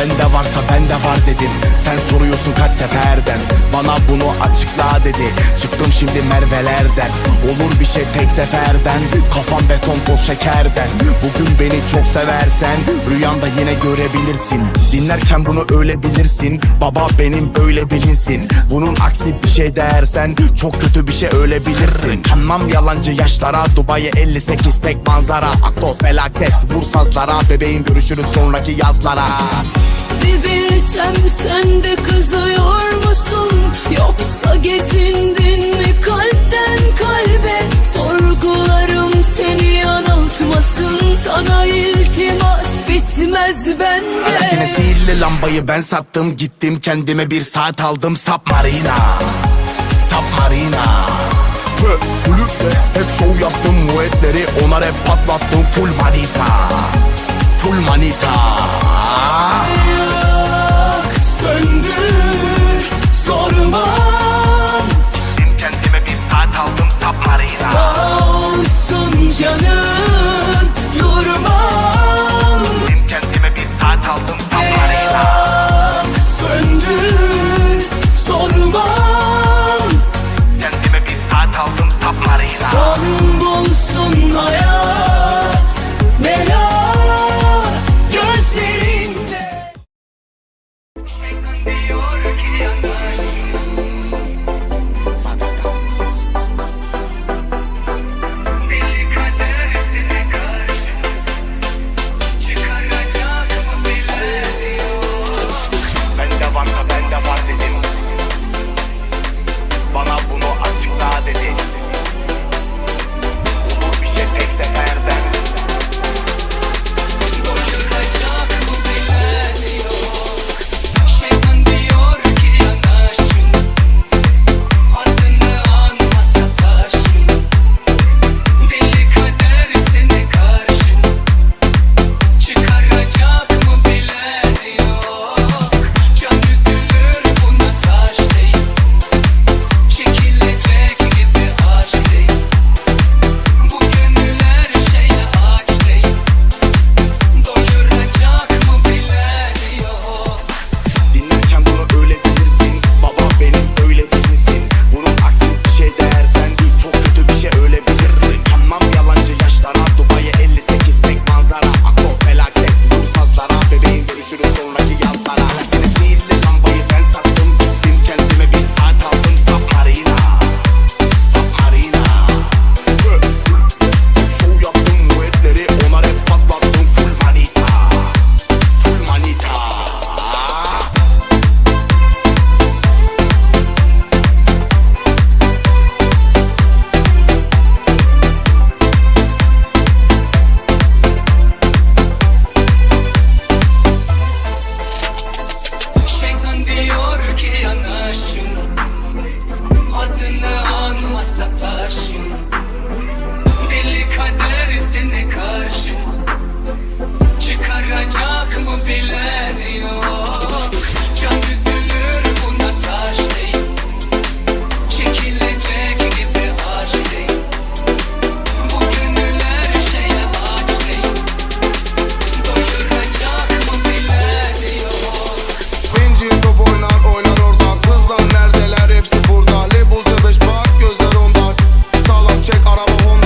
Bende varsa bende var dedim. Sen soruyorsun kaç seferden. Bana bunu açıkla dedi. Çıktım şimdi Merve'lerden. Olur bir şey tek seferden. Kafam beton toz şekerden. Bugün beni çok seversen Rüyanda yine görebilirsin. Dinlerken bunu öyle bilirsin. Baba benim böyle bilinsin. Bunun aksini bir şey dersen Çok kötü bir şey öyle bilirsin. Kanmam yalancı yaşlara Dubai'ye 58 tek manzara. Akto felaket vur sazlara Bebeğim görüşürüz sonraki yazlara Bir bilsem sen de kızıyor musun? Yoksa gezindin mi kalpten kalbe? Sorgularım seni yanıltmasın Sana iltimas bitmez Yine bende sihirli lambayı ben sattım Gittim kendime bir saat aldım. Submarina Submarina Hı, Kulüple hep şov yaptım Muetleri ona rap patlattım Full manita Marisa Son bulsun hayat. woman.